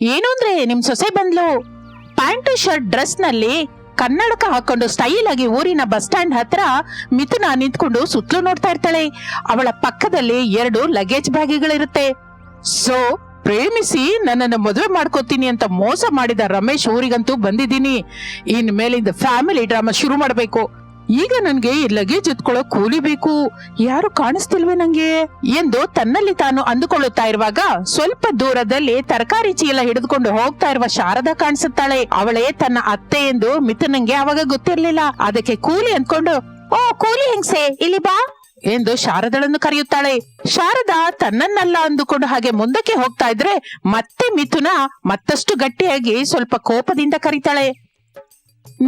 ಏನು ಅಂದ್ರೆ ನಿಮ್ ಸೊಸೆ ಬಂದ್ಲು? ಪ್ಯಾಂಟ್, ಶರ್ಟ್, ಡ್ರೆಸ್ನಲ್ಲಿ ಕನ್ನಡಕ ಹಾಕೊಂಡು ಸ್ಟೈಲ್ ಆಗಿ ಊರಿನ ಬಸ್ ಸ್ಟ್ಯಾಂಡ್ ಹತ್ರ ಮಿಥುನ ನಿಂತ್ಕೊಂಡು ಸುತ್ತಲೂ ನೋಡ್ತಾ ಇರ್ತಾಳೆ. ಅವಳ ಪಕ್ಕದಲ್ಲಿ ಎರಡು ಲಗೇಜ್ ಬ್ಯಾಗಿಗಳಿರುತ್ತೆ. ಸೊ ಪ್ರೇಮಿಸಿ ನನ್ನನ್ನು ಮದುವೆ ಮಾಡ್ಕೋತೀನಿ ಅಂತ ಮೋಸ ಮಾಡಿದ ರಮೇಶ್ ಊರಿಗಂತೂ ಬಂದಿದ್ದೀನಿ. ಇನ್ ಮೇಲಿಂದ ಫ್ಯಾಮಿಲಿ ಡ್ರಾಮಾ ಶುರು ಮಾಡಬೇಕು. ಈಗ ನನ್ಗೆ ಲಗೇಜ್ ಎತ್ಕೊಳ್ಳೋ ಕೂಲಿ ಬೇಕು. ಯಾರು ಕಾಣಿಸ್ತಿಲ್ವೇ ನಂಗೆ? ಎಂದು ತನ್ನಲ್ಲಿ ತಾನು ಅಂದುಕೊಳ್ಳುತ್ತಾ ಇರುವಾಗ ಸ್ವಲ್ಪ ದೂರದಲ್ಲಿ ತರಕಾರಿ ಚೀಲ ಹಿಡಿದುಕೊಂಡು ಹೋಗ್ತಾ ಇರುವ ಶಾರದಾ ಕಾಣಿಸುತ್ತಾಳೆ. ಅವಳೇ ತನ್ನ ಅತ್ತೆ ಎಂದು ಮಿಥುನಂಗೆ ಅವಾಗ ಗೊತ್ತಿರ್ಲಿಲ್ಲ. ಅದಕ್ಕೆ ಕೂಲಿ ಅಂದ್ಕೊಂಡು, ಓ, ಕೂಲಿ ಹೆಂಗ್ಸೆ? ಇಲ್ಲಿ ಬಾ. ಎಂದು ಶಾರದಳನ್ನು ಕರೆಯುತ್ತಾಳೆ. ಶಾರದಾ ತನ್ನನ್ನಲ್ಲ ಅಂದುಕೊಂಡು ಹಾಗೆ ಮುಂದಕ್ಕೆ ಹೋಗ್ತಾ ಇದ್ರೆ ಮತ್ತೆ ಮಿಥುನ ಮತ್ತಷ್ಟು ಗಟ್ಟಿಯಾಗಿ ಸ್ವಲ್ಪ ಕೋಪದಿಂದ ಕರೀತಾಳೆ.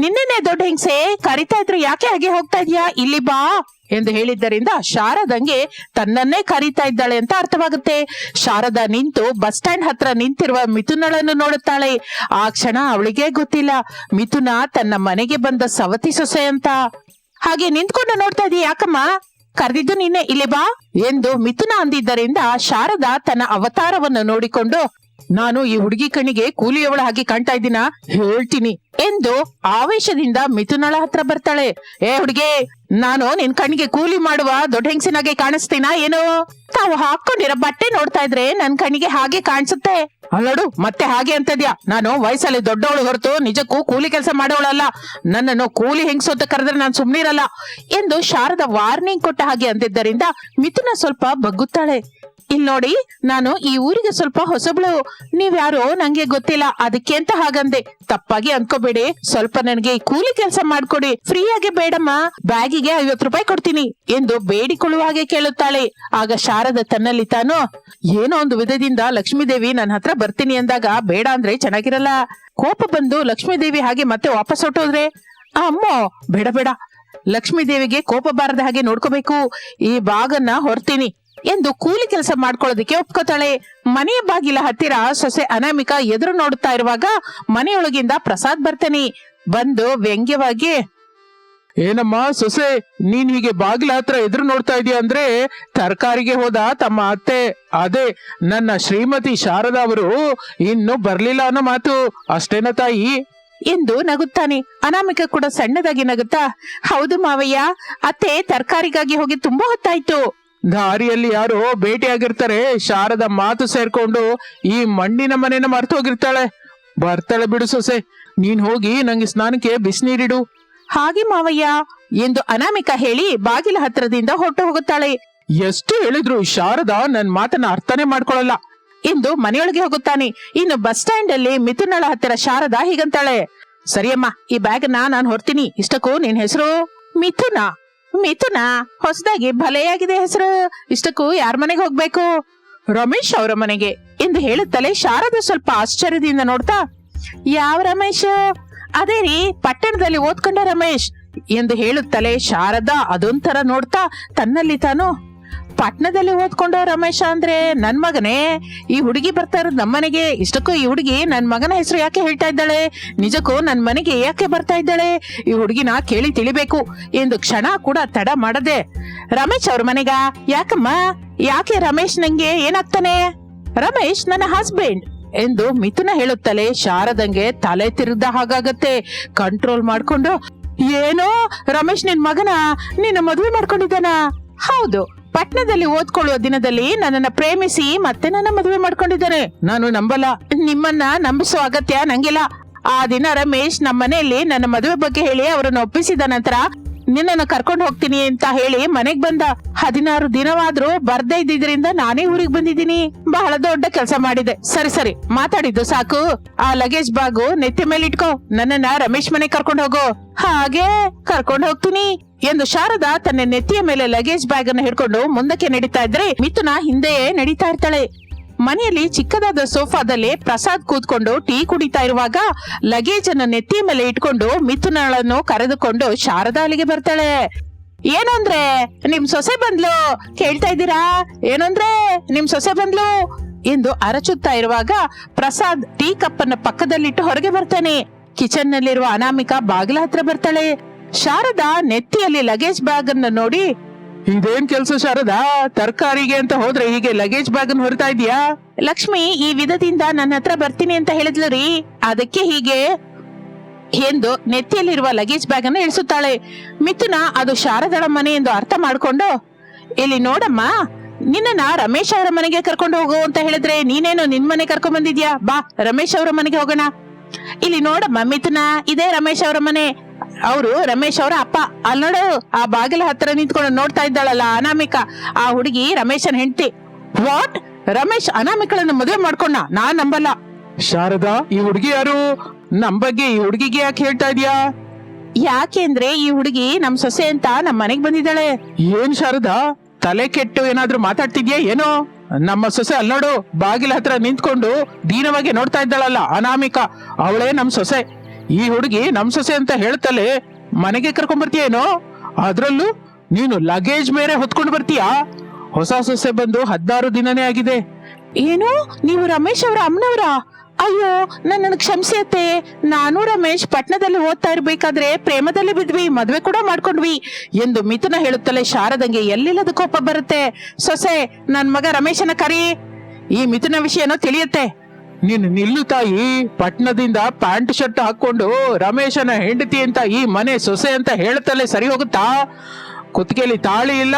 ನಿನ್ನೆನೆ ದೊಡ್ಡ ಹಿಂಸೆ, ಕರಿತಾ ಇದ್ರು ಯಾಕೆ ಹಾಗೆ ಹೋಗ್ತಾ ಇದೀಯಾ? ಇಲ್ಲಿ ಬಾ ಎಂದು ಹೇಳಿದ್ದರಿಂದ ಶಾರದಂಗೆ ತನ್ನನ್ನೇ ಕರೀತಾ ಇದ್ದಾಳೆ ಅಂತ ಅರ್ಥವಾಗುತ್ತೆ. ಶಾರದಾ ನಿಂತು ಬಸ್ ಸ್ಟ್ಯಾಂಡ್ ಹತ್ರ ನಿಂತಿರುವ ಮಿಥುನಳನ್ನು ನೋಡುತ್ತಾಳೆ. ಆ ಕ್ಷಣ ಅವಳಿಗೆ ಗೊತ್ತಿಲ್ಲ. ಮಿಥುನ ತನ್ನ ಮನೆಗೆ ಬಂದ ಸವತಿ ಸೊಸೆ ಅಂತ. ಹಾಗೆ ನಿಂತ್ಕೊಂಡು ನೋಡ್ತಾ ಇದೀಯ ಯಾಕಮ್ಮ? ಕರೆದಿದ್ದು ನಿನ್ನೆ, ಇಲ್ಲಿ ಬಾ ಎಂದು ಮಿಥುನ ಅಂದಿದ್ದರಿಂದ ಶಾರದಾ ತನ್ನ ಅವತಾರವನ್ನು ನೋಡಿಕೊಂಡು ನಾನು ಈ ಹುಡುಗಿ ಕಣ್ಣಿಗೆ ಕೂಲಿಯವಳ ಹಾಗೆ ಕಾಣ್ತಾ ಇದ್ದೀನ? ಹೇಳ್ತೀನಿ. ಎಂದು ಆವೇಶದಿಂದ ಮಿಥುನಳ ಹತ್ರ ಬರ್ತಾಳೆ. ಏ ಹುಡುಗಿ, ನಾನು ನಿನ್ ಕಣ್ಣಿಗೆ ಕೂಲಿ ಮಾಡುವ ದೊಡ್ಡ ಹೆಂಗಸಿನಾಗೆ ಕಾಣಿಸ್ತೀನಾ ಏನು? ತಾವು ಹಾಕೊಂಡಿರೋ ಬಟ್ಟೆ ನೋಡ್ತಾ ಇದ್ರೆ ನನ್ ಕಣ್ಣಿಗೆ ಹಾಗೆ ಕಾಣಿಸುತ್ತೆ. ಅಲ್ಲೋಡು, ಮತ್ತೆ ಹಾಗೆ ಅಂತದ್ಯಾ? ನಾನು ವಯಸ್ಸಲ್ಲಿ ದೊಡ್ಡವಳು ಹೊರತು ನಿಜಕ್ಕೂ ಕೂಲಿ ಕೆಲಸ ಮಾಡೋಳಲ್ಲ. ನನ್ನನ್ನು ಕೂಲಿ ಹೆಂಗಸು ಅಂತ ಕರೆದ್ರೆ ನಾನು ಸುಮ್ನಿರಲ್ಲ. ಎಂದು ಶಾರದ ವಾರ್ನಿಂಗ್ ಕೊಟ್ಟ ಹಾಗೆ ಅಂದಿದ್ದರಿಂದ ಮಿಥುನ ಸ್ವಲ್ಪ ಬಗ್ಗುತ್ತಾಳೆ. ಇಲ್ ನೋಡಿ, ನಾನು ಈ ಊರಿಗೆ ಸ್ವಲ್ಪ ಹೊಸಬಳು. ನೀವ್ಯಾರೋ, ನಂಗೆ ಗೊತ್ತಿಲ್ಲ. ಅದಕ್ಕೆ ಅಂತ ಹಾಗಂದೆ. ತಪ್ಪಾಗಿ ಅನ್ಕೋಬೇಡಿ. ಸ್ವಲ್ಪ ನನಗೆ ಕೂಲಿ ಕೆಲಸ ಮಾಡ್ಕೊಡಿ. ಫ್ರೀಯಾಗಿ ಬೇಡಮ್ಮ. ಬ್ಯಾಗಿಗೆ ಐವತ್ತು ರೂಪಾಯಿ ಕೊಡ್ತೀನಿ ಎಂದು ಬೇಡಿಕೊಳ್ಳುವ ಹಾಗೆ ಕೇಳುತ್ತಾಳೆ. ಆಗ ಶಾರದ ತನ್ನಲ್ಲಿ ತಾನು, ಏನೋ ಒಂದು ವಿಧದಿಂದ ಲಕ್ಷ್ಮೀದೇವಿ ನನ್ನ ಹತ್ರ ಬರ್ತೀನಿ ಅಂದಾಗ ಬೇಡ ಅಂದ್ರೆ ಚೆನ್ನಾಗಿರಲ್ಲ. ಕೋಪ ಬಂದು ಲಕ್ಷ್ಮೀದೇವಿ ಹಾಗೆ ಮತ್ತೆ ವಾಪಸ್ ಹೊಟ್ಟೋದ್ರೆ ಅಮ್ಮೋ, ಬೇಡ ಬೇಡ. ಲಕ್ಷ್ಮೀದೇವಿಗೆ ಕೋಪ ಬಾರದ ಹಾಗೆ ನೋಡ್ಕೋಬೇಕು. ಈ ಬಾಗನ್ನ ಹೊರ್ತೀನಿ. ಎಂದು ಕೂಲಿ ಕೆಲಸ ಮಾಡ್ಕೊಳ್ಳೋದಕ್ಕೆ ಒಪ್ಕೋತಾಳೆ. ಮನೆಯ ಬಾಗಿಲ ಹತ್ತಿರ ಸೊಸೆ ಅನಾಮಿಕ ಎದುರು ನೋಡುತ್ತಾ ಇರುವಾಗ ಮನೆಯೊಳಗಿಂದ ಪ್ರಸಾದ್ ಬರ್ತಾನೆ. ಬಂದು ವ್ಯಂಗ್ಯವಾಗಿ, ಏನಮ್ಮ ಸೊಸೆ, ನೀನ್ ಹೀಗೆ ಬಾಗಿಲ ಹತ್ರ ಎದುರು ನೋಡ್ತಾ ಇದೀಯ ಅಂದ್ರೆ ತರಕಾರಿಗೆ ಹೋದ ತಮ್ಮ ಅತ್ತೆ. ಅದೇ, ನನ್ನ ಶ್ರೀಮತಿ ಶಾರದಾ ಅವರು ಇನ್ನು ಬರ್ಲಿಲ್ಲ ಅನ್ನೋ ಮಾತು. ಅಷ್ಟೇನ ತಾಯಿ? ಎಂದು ನಗುತ್ತಾನೆ. ಅನಾಮಿಕ ಕೂಡ ಸಣ್ಣದಾಗಿ ನಗುತ್ತಾ, ಹೌದು ಮಾವಯ್ಯ, ಅತ್ತೆ ತರಕಾರಿಗಾಗಿ ಹೋಗಿ ತುಂಬಾ ಹೊತ್ತಾಯ್ತು. ದಾರಿಯಲ್ಲಿ ಯಾರೋ ಭೇಟಿಯಾಗಿರ್ತಾರೆ ಶಾರದ ಮಾತು ಸೇರ್ಕೊಂಡು ಈ ಮಣ್ಣಿನ ಮನೆನ ಮರ್ತೋಗಿರ್ತಾಳೆ. ಬರ್ತಾಳೆ ಬಿಡು ಸೊಸೆ ನೀನ್ ಹೋಗಿ ನಂಗೆ ಸ್ನಾನಕ್ಕೆ ಬಿಸಿನೀರಿಡು. ಹಾಗೆ ಮಾವಯ್ಯ ಎಂದು ಅನಾಮಿಕ ಹೇಳಿ ಬಾಗಿಲ ಹತ್ರದಿಂದ ಹೊರಟು ಹೋಗುತ್ತಾಳೆ. ಎಷ್ಟು ಹೇಳಿದ್ರು ಶಾರದ ನನ್ ಮಾತನ್ನ ಅರ್ಥನೇ ಮಾಡ್ಕೊಳಲ್ಲ ಎಂದು ಮನೆಯೊಳಗೆ ಹೋಗುತ್ತಾನೆ. ಇನ್ನು ಬಸ್ ಸ್ಟ್ಯಾಂಡ್ ಅಲ್ಲಿ ಮಿಥುನಳ ಹತ್ತಿರ ಶಾರದಾ ಹೀಗಂತಾಳೆ. ಸರಿಯಮ್ಮ ಈ ಬ್ಯಾಗ್ ನಾನ್ ಹೊರ್ತೀನಿ. ಇಷ್ಟಕ್ಕೂ ನಿನ್ ಹೆಸರು? ಮಿಥುನ. ಮಿಥುನ, ಹೊಸದಾಗಿ ಭಲೆಯಾಗಿದೆ ಹೆಸರು. ಇಷ್ಟಕ್ಕೂ ಯಾರ ಮನೆಗೆ ಹೋಗ್ಬೇಕು? ರಮೇಶ್ ಅವರ ಮನೆಗೆ. ಎಂದು ಹೇಳುತ್ತಲೇ ಶಾರದ ಸ್ವಲ್ಪ ಆಶ್ಚರ್ಯದಿಂದ ನೋಡ್ತಾ, ಯಾವ ರಮೇಶ್? ಅದೇ ರೀ, ಪಟ್ಟಣದಲ್ಲಿ ಓದ್ಕೊಂಡ ರಮೇಶ್. ಎಂದು ಹೇಳುತ್ತಲೇ ಶಾರದಾ ಅದೊಂಥರ ನೋಡ್ತಾ, ತನ್ನಲ್ಲಿ ತಾನು ಪಟ್ನದಲ್ಲಿ ಓದ್ಕೊಂಡ ರಮೇಶ ಅಂದ್ರೆ ನನ್ ಮಗನೇ? ಈ ಹುಡುಗಿ ಬರ್ತಾ ಇರೋದು ನಮ್ಮನೆಗೆ ಇಷ್ಟಕ್ಕೂ ಈ ಹುಡುಗಿ ನನ್ ಮಗನ ಹೆಸರು ಯಾಕೆ ಹೇಳ್ತಾ ಇದ್ದಾಳೆ? ನಿಜಕ್ಕೂ ನನ್ ಮನೆಗೆ ಯಾಕೆ ಬರ್ತಾ ಇದ್ದಾಳೆ? ಈ ಹುಡುಗಿನ ಕೇಳಿ ತಿಳಿಬೇಕು. ಎಂದು ಕ್ಷಣ ಕೂಡ ತಡ ಮಾಡದೆ. ರಮೇಶ್ ಅವ್ರ ಮನೆಗ, ಯಾಕಮ್ಮ? ಯಾಕೆ ರಮೇಶ್ ನಂಗೆ ಏನಾಗ್ತಾನೆ? ರಮೇಶ್ ನನ್ನ ಹಸ್ಬೆಂಡ್ ಎಂದು ಮಿಥುನ ಹೇಳುತ್ತಲೇ ಶಾರದಂಗೆ ತಲೆ ತಿರುದ ಹಾಗಾಗತ್ತೆ. ಕಂಟ್ರೋಲ್ ಮಾಡ್ಕೊಂಡು, ಏನೋ ರಮೇಶ್ ನಿನ್ ಮಗನ? ನಿನ್ನ ಮದುವೆ ಮಾಡ್ಕೊಂಡಿದ್ದಾನ? ಹೌದು. ಪಟ್ನದಲ್ಲಿ ಓದ್ಕೊಳ್ಳುವ ದಿನದಲ್ಲಿ ನನ್ನನ್ನ ಪ್ರೇಮಿಸಿ ಮತ್ತೆ ನನ್ನ ಮದುವೆ ಮಾಡ್ಕೊಂಡಿದ್ದಾರೆ. ನಾನು ನಂಬಲ್ಲ. ನಿಮ್ಮನ್ನ ನಂಬಿಸೋ ಅಗತ್ಯ ನಂಗಿಲ್ಲ. ಆ ದಿನ ರಮೇಶ್ ನಮ್ಮ ಮನೆಯಲ್ಲಿ ನನ್ನ ಮದುವೆ ಬಗ್ಗೆ ಹೇಳಿ ಅವರನ್ನು ಒಪ್ಪಿಸಿದ ನಂತರ ನಿನ್ನನ್ನು ಕರ್ಕೊಂಡು ಹೋಗ್ತೀನಿ ಅಂತ ಹೇಳಿ ಮನೆಗ್ ಬಂದ. ಹದಿನಾರು ದಿನವಾದ್ರೂ ಬರ್ದೇ ಇದ್ದಿದ್ರಿಂದ ನಾನೇ ಊರಿಗೆ ಬಂದಿದ್ದೀನಿ. ಬಹಳ ದೊಡ್ಡ ಕೆಲಸ ಮಾಡಿದೆ. ಸರಿ ಸರಿ, ಮಾತಾಡಿದ್ದು ಸಾಕು. ಆ ಲಗೇಜ್ ಬಾಗು ನೆತ್ತಿ ಮೇಲೆ ಇಟ್ಕೋ ನನ್ನನ್ನ ರಮೇಶ್ ಮನೆಗ್ ಕರ್ಕೊಂಡು ಹೋಗೋ. ಹಾಗೆ ಕರ್ಕೊಂಡು ಹೋಗ್ತೀನಿ. ಎಂದು ಶಾರದಾ ತನ್ನ ನೆತ್ತಿಯ ಮೇಲೆ ಲಗೇಜ್ ಬ್ಯಾಗ್ ಅನ್ನು ಹಿಡ್ಕೊಂಡು ಮುಂದಕ್ಕೆ ನಡೀತಾ ಇದ್ರೆ ಮಿಥುನ ಹಿಂದೆಯೇ ನಡೀತಾ ಇರ್ತಾಳೆ. ಮನೆಯಲ್ಲಿ ಚಿಕ್ಕದಾದ ಸೋಫಾದಲ್ಲಿ ಪ್ರಸಾದ್ ಕೂತ್ಕೊಂಡು ಟೀ ಕುಡಿತಾ ಇರುವಾಗ ಲಗೇಜ್ ಅನ್ನು ನೆತ್ತಿಯ ಮೇಲೆ ಇಟ್ಕೊಂಡು ಮಿಥುನಳನ್ನು ಕರೆದುಕೊಂಡು ಶಾರದಾ ಅಲ್ಲಿಗೆ ಬರ್ತಾಳೆ. ಏನಂದ್ರೆ ನಿಮ್ ಸೊಸೆ ಬಂದ್ಲು? ಕೇಳ್ತಾ ಇದ್ದೀರಾ? ಏನಂದ್ರೆ ನಿಮ್ ಸೊಸೆ ಬಂದ್ಲು? ಎಂದು ಅರಚುತ್ತಾ ಇರುವಾಗ ಪ್ರಸಾದ್ ಟೀ ಕಪ್ ಅನ್ನ ಪಕ್ಕದಲ್ಲಿಟ್ಟು ಹೊರಗೆ ಬರ್ತಾನೆ. ಕಿಚನ್ ನಲ್ಲಿರುವ ಅನಾಮಿಕಾ ಬಾಗಿಲ ಹತ್ರ ಬರ್ತಾಳೆ. ಶಾರದಾ ನೆತ್ತಿಯಲ್ಲಿ ಲಗೇಜ್ ಬ್ಯಾಗ್ ಅನ್ನ ನೋಡಿ, ಇದೇನ್ ಕೆಲ್ಸ ಶಾರದಾ? ತರಕಾರಿಗೆ ಅಂತ ಹೋದ್ರೆ ಹೀಗೆ ಲಗೇಜ್ ಬ್ಯಾಗ್ ಅನ್ನು ಹೊರಿತಾ ಇದೀಯಾ ಲಕ್ಷ್ಮಿ, ಈ ವಿಧದಿಂದ ನನ್ನ ಹತ್ರ ಬರ್ತೀನಿ ಅಂತ ಹೇಳಿದ್ಲು ರೀ. ಅದಕ್ಕೆ ಹೀಗೆ, ಎಂದು ನೆತ್ತಿಯಲ್ಲಿರುವ ಲಗೇಜ್ ಬ್ಯಾಗ್ ಅನ್ನು ಇಳಿಸುತ್ತಾಳೆ. ಮಿಥುನ, ಅದು ಶಾರದಳ ಮನೆ ಎಂದು ಅರ್ಥ ಮಾಡ್ಕೊಂಡು? ಇಲ್ಲಿ ನೋಡಮ್ಮ ನಿನ್ನ ರಮೇಶ್ ಅವರ ಮನೆಗೆ ಕರ್ಕೊಂಡು ಹೋಗು ಅಂತ ಹೇಳಿದ್ರೆ ನೀನೇನು ನಿನ್ ಮನೆ ಕರ್ಕೊಂಡ್ ಬಂದಿದ್ಯಾ ಬಾ, ರಮೇಶ್ ಅವರ ಮನೆಗೆ ಹೋಗೋಣ. ಇಲ್ಲಿ ನೋಡಮ್ಮ ಮಿಥುನ, ಇದೇ ರಮೇಶ್ ಅವರ ಮನೆ. ಅವರು ರಮೇಶ್ ಅವರ ಅಪ್ಪ. ಅಲ್ಲಿ ನೋಡು ಆ ಬಾಗಿಲ ಹತ್ರ ನಿಂತ್ಕೊಂಡು ನೋಡ್ತಾ ಇದ್ದಾಳಲ್ಲ ಅನಾಮಿಕಾ. ಆ ಹುಡುಗಿ ರಮೇಶನ್ ಹೆಂಡತಿ. ವಾಟ್ ರಮೇಶ್ ಅನಾಮಿಕಳನ್ನ ಮದುವೆ ಮಾಡ್ಕೊಂಡ? ನಾನ್ ನಂಬಲ್ಲ. ಶಾರದಾ ಈ ಹುಡುಗಿ ಯಾರು? ನಮ್ ಬಗ್ಗೆ ಈ ಹುಡುಗಿಗೆ ಯಾಕೆ ಹೇಳ್ತಾ ಇದೀಯಾ? ಯಾಕೆಂದ್ರೆ ಈ ಹುಡುಗಿ ನಮ್ ಸೊಸೆ ಅಂತ ನಮ್ ಮನೆಗ್ ಬಂದಿದ್ದಾಳೆ. ಏನ್ ಶಾರದಾ? ತಲೆ ಕೆಟ್ಟು ಏನಾದ್ರೂ ಮಾತಾಡ್ತಿದ್ಯಾ ಏನೋ? ನಮ್ಮ ಸೊಸೆ ಅಲ್ ನೋಡು ಬಾಗಿಲ ಹತ್ರ ನಿಂತ್ಕೊಂಡು ದೀನವಾಗಿ ನೋಡ್ತಾ ಇದ್ದಾಳಲ್ಲ ಅನಾಮಿಕಾ. ಅವಳೇ ನಮ್ ಸೊಸೆ. ಈ ಹುಡುಗಿ ನಮ್ ಸೊಸೆ ಅಂತ ಹೇಳ್ತಲೇ ಮನೆಗೆ ಕರ್ಕೊಂಡ್ ಬರ್ತೀಯೇನೋ ಅದ್ರಲ್ಲೂ ನೀನು ಲಗೇಜ್ ಬೇರೆ ಹೊತ್ಕೊಂಡು ಬರ್ತೀಯಾ? ಹೊಸ ಸೊಸೆ ಬಂದು ಹದಿನಾರು ದಿನನೇ ಆಗಿದೆ. ಏನು? ನೀವು ರಮೇಶ್ ಅವರ ಅಮ್ಮನವರ? ಅಯ್ಯೋ ನನ್ನ ಕ್ಷಮಿಸಿ ಅತ್ತೆ. ನಾನು ರಮೇಶ್ ಪಟ್ಟಣದಲ್ಲಿ ಓದ್ತಾ ಇರ್ಬೇಕಾದ್ರೆ ಪ್ರೇಮದಲ್ಲಿ ಬಿದ್ವಿ, ಮದ್ವೆ ಕೂಡ ಮಾಡ್ಕೊಂಡ್ವಿ ಎಂದು ಮಿಥುನ ಹೇಳುತ್ತಲೇ ಶಾರದಂಗೆ ಎಲ್ಲಿಲ್ಲದ ಕೋಪ ಬರುತ್ತೆ. ಸೊಸೆ, ನನ್ ಮಗ ರಮೇಶನ ಕರಿ. ಈ ಮಿಥುನ ವಿಷಯನೋ ತಿಳಿಯುತ್ತೆ. ನೀನು ನಿಲ್ಲು ತಾಯಿ ಪಟ್ನದಿಂದ ಪ್ಯಾಂಟ್ ಶರ್ಟ್ ಹಾಕೊಂಡು ರಮೇಶನ ಹೆಂಡತಿ ಅಂತ ಈ ಮನೆ ಸೊಸೆ ಅಂತ ಹೇಳ್ತಲೇ ಸರಿ ಹೋಗುತ್ತಾ? ಕುತ್ತಿಗೆಯಲ್ಲಿ ತಾಳಿ ಇಲ್ಲ,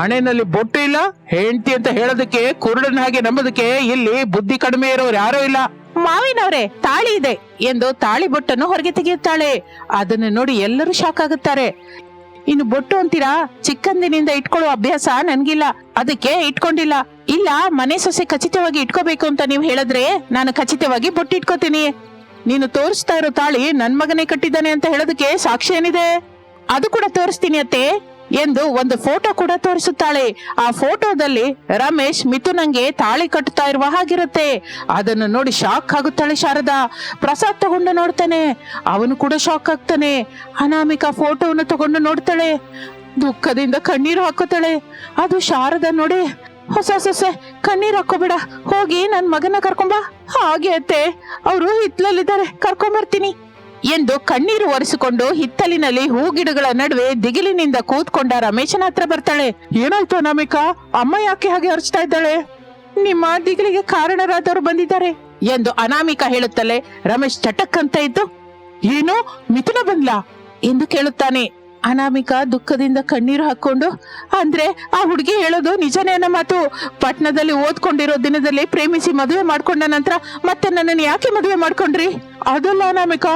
ಹಣೆಯಲ್ಲಿ ಬೊಟ್ಟು ಇಲ್ಲ, ಹೆಂಡತಿ ಅಂತ ಹೇಳೋದಕ್ಕೆ, ಕುರುಡನ ಹಾಗೆ ನಂಬೋದಕ್ಕೆ ಇಲ್ಲಿ ಬುದ್ಧಿ ಕಡಿಮೆ ಇರೋರು ಯಾರೂ ಇಲ್ಲ. ಮಾವಿನವ್ರೆ, ತಾಳಿ ಇದೆ ಎಂದು ತಾಳಿ ಬೊಟ್ಟನ್ನು ಹೊರಗೆ ತೆಗೆಯುತ್ತಾಳೆ. ಅದನ್ನು ನೋಡಿ ಎಲ್ಲರೂ ಶಾಕ್ ಆಗುತ್ತಾರೆ. ಇನ್ನು ಬೊಟ್ಟು ಅಂತೀರಾ? ಚಿಕ್ಕಂದಿನಿಂದ ಇಟ್ಕೊಳ್ಳೋ ಅಭ್ಯಾಸ ನನ್ಗಿಲ್ಲ. ಅದಕ್ಕೆ ಇಟ್ಕೊಂಡಿಲ್ಲ. ಇಲ್ಲ, ಮನೆ ಸೊಸೆ ಖಚಿತವಾಗಿ ಇಟ್ಕೋಬೇಕು ಅಂತ ನೀವು ಹೇಳಿದ್ರೆ ನಾನು ಖಚಿತವಾಗಿ ಬೊಟ್ಟು ಇಟ್ಕೋತೀನಿ. ನೀನು ತೋರಿಸ್ತಾ ಇರೋ ತಾಳಿ ನನ್ ಮಗನೇ ಕಟ್ಟಿದ್ದಾನೆ ಅಂತ ಹೇಳೋದಕ್ಕೆ ಸಾಕ್ಷಿ ಏನಿದೆ? ಅದು ಕೂಡ ತೋರಿಸ್ತೀನಿ ಅತ್ತೆ. ಎಂದು ಒಂದು ಫೋಟೋ ಕೂಡ ತೋರಿಸುತ್ತಾಳೆ. ಆ ಫೋಟೋದಲ್ಲಿ ರಮೇಶ್ ಮಿಥುನಂಗೆ ತಾಳಿ ಕಟ್ಟುತ್ತಾ ಇರುವ ಹಾಗಿರುತ್ತೆ. ಅದನ್ನು ನೋಡಿ ಶಾಕ್ ಆಗುತ್ತಾಳೆ ಶಾರದಾ. ಪ್ರಸಾದ್ ತಗೊಂಡು ನೋಡ್ತಾನೆ. ಅವನು ಕೂಡ ಶಾಕ್ ಆಗ್ತಾನೆ. ಅನಾಮಿಕಾ ಫೋಟೋವನ್ನು ತಗೊಂಡು ನೋಡ್ತಾಳೆ. ದುಃಖದಿಂದ ಕಣ್ಣೀರು ಹಾಕುತ್ತಾಳೆ. ಅದು ಶಾರದಾ ನೋಡಿ. ಹೊಸ ಸೊಸೆ, ಕಣ್ಣೀರ್ ಹಾಕೋಬೇಡ. ಹೋಗಿ ನನ್ನ ಮಗನ ಕರ್ಕೊಂಬ. ಹಾಗೆ ಅತ್ತೆ, ಅವರು ಹಿತ್ಲಲ್ಲಿದ್ದಾರೆ. ಕರ್ಕೊಂಬರ್ತೀನಿ. ಎಂದು ಕಣ್ಣೀರು ಒರೆಸಿಕೊಂಡು ಹಿತ್ತಲಿನಲ್ಲಿ ಹೂ ಗಿಡಗಳ ನಡುವೆ ದಿಗಿಲಿನಿಂದ ಕೂತ್ಕೊಂಡ ರಮೇಶನ ಹತ್ರ ಬರ್ತಾಳೆ. ಏನಾಯ್ತು ಅನಾಮಿಕಾ? ಅಮ್ಮ ಯಾಕೆ ಹಾಗೆ ಹರಿಸ್ತಾ ಇದ್ದಾಳೆ? ನಿಮ್ಮ ದಿಗಿಲಿಗೆ ಕಾರಣರಾದವರು ಬಂದಿದ್ದಾರೆ ಎಂದು ಅನಾಮಿಕಾ ಹೇಳುತ್ತಲೇ ರಮೇಶ್ ಚಟಕ್ ಅಂತ ಇದ್ದು, ಏನು? ಮಿಥುನ ಬಂದ್ಲಾ? ಎಂದು ಕೇಳುತ್ತಾನೆ. ಅನಾಮಿಕಾ ದುಃಖದಿಂದ ಕಣ್ಣೀರು ಹಾಕೊಂಡು ಅಂದ್ರೆ ಆ ಹುಡುಗಿ ಹೇಳೋದು ನಿಜನೇ ಅನ್ನೋ ಮಾತು? ಪಟ್ನದಲ್ಲಿ ಓದ್ಕೊಂಡಿರೋ ದಿನದಲ್ಲಿ ಪ್ರೇಮಿಸಿ ಮದುವೆ ಮಾಡ್ಕೊಂಡ ನಂತರ ಮತ್ತೆ ನನ್ನನ್ನು ಯಾಕೆ ಮದುವೆ ಮಾಡ್ಕೊಂಡ್ರಿ? ಅದಲ್ಲ ಅನಾಮಿಕ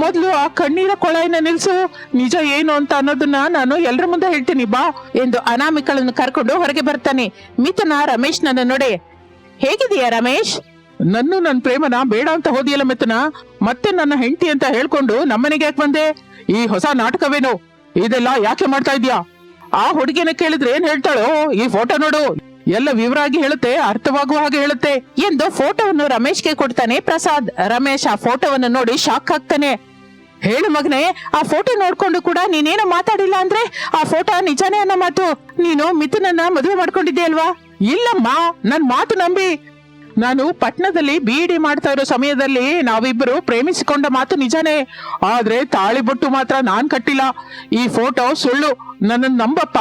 ಮೊದ್ಲು ಆ ಕಣ್ಣೀರ ಕೊಳೆಯನ್ನ ನಿಲ್ಸು. ನಿಜ ಏನು ಅಂತ ಅನ್ನೋದನ್ನ ನಾನು ಎಲ್ಲರ ಮುಂದೆ ಹೇಳ್ತೀನಿ, ಬಾ ಎಂದು ಅನಾಮಿಕಳನ್ನು ಕರ್ಕೊಂಡು ಹೊರಗೆ ಬರ್ತಾನೆ. ಮಿಥುನ ರಮೇಶ್ ನನ್ನ ನೋಡಿ ಹೇಗಿದೀಯಾ ರಮೇಶ್? ನನ್ನ ನನ್ನ ಪ್ರೇಮನ ಬೇಡ ಅಂತ ಹೋದಿಯಲ್ಲ ಮಿಥುನ. ಮತ್ತೆ ನನ್ನ ಹೆಂಡತಿ ಅಂತ ಹೇಳ್ಕೊಂಡು ನಮ್ಮನೆಗೆ ಯಾಕೆ ಬಂದೆ? ಈ ಹೊಸ ನಾಟಕವೇನು? ಇದೆಲ್ಲ ಯಾಕೆ ಮಾಡ್ತಾ ಇದ್ಯಾ ಆ ಹುಡುಗಿನ ಕೇಳಿದ್ರೆ ಏನ್ ಹೇಳ್ತಾಳೋ, ಈ ಫೋಟೋ ನೋಡು. ಎಲ್ಲ ವಿವರಾಗಿ ಹೇಳುತ್ತೆ, ಅರ್ಥವಾಗುವ ಹಾಗೆ ಹೇಳುತ್ತೆ ಎಂದು ಫೋಟೋವನ್ನು ರಮೇಶ್ಗೆ ಕೊಡ್ತಾನೆ ಪ್ರಸಾದ್. ರಮೇಶ್ ಆ ಫೋಟೋವನ್ನು ನೋಡಿ ಶಾಕ್ ಆಗ್ತಾನೆ. ಹೇಳು ಮಗನೇ, ಆ ಫೋಟೋ ನೋಡ್ಕೊಂಡು ಕೂಡ ನೀನೇನು ಮಾತಾಡಿಲ್ಲ ಅಂದ್ರೆ ಆ ಫೋಟೋ ನಿಜಾನೇ ಅನ್ನೋ ಮಾತು? ನೀನು ಮಿಥುನನ್ನ ಮದುವೆ ಮಾಡ್ಕೊಂಡಿದ್ದೆ ಅಲ್ವಾ? ಇಲ್ಲಮ್ಮ, ನನ್ ಮಾತು ನಂಬಿ. ನಾನು ಪಟ್ನದಲ್ಲಿ ಬೀಡಿ ಮಾಡ್ತಾ ಇರೋ ಸಮಯದಲ್ಲಿ ನಾವಿಬ್ಬರು ಪ್ರೇಮಿಸಿಕೊಂಡ ಮಾತು ನಿಜಾನೇ. ಆದ್ರೆ ತಾಳಿ ಬೊಟ್ಟು ಮಾತ್ರ ನಾನ್ ಕಟ್ಟಿಲ್ಲ. ಈ ಫೋಟೋ ಸುಳ್ಳು. ನನ್ನ ನಂಬಪ್ಪ.